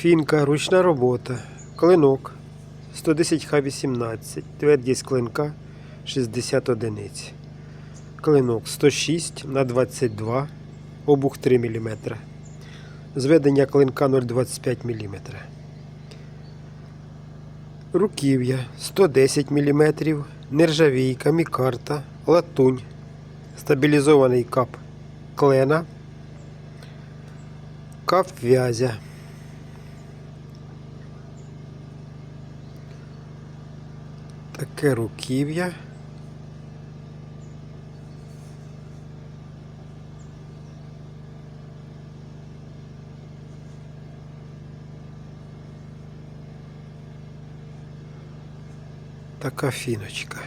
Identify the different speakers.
Speaker 1: Фінка, ручна робота, клинок 110 Х18, твердість клинка 60 одиниць. Клинок 106 на 22, обух 3 мм. Зведення клинка 0,25 мм. Руків'я 110 мм, нержавійка, мікарта, латунь, стабілізований кап клена, кап в'язя. Таке руків'я. Така фіночка.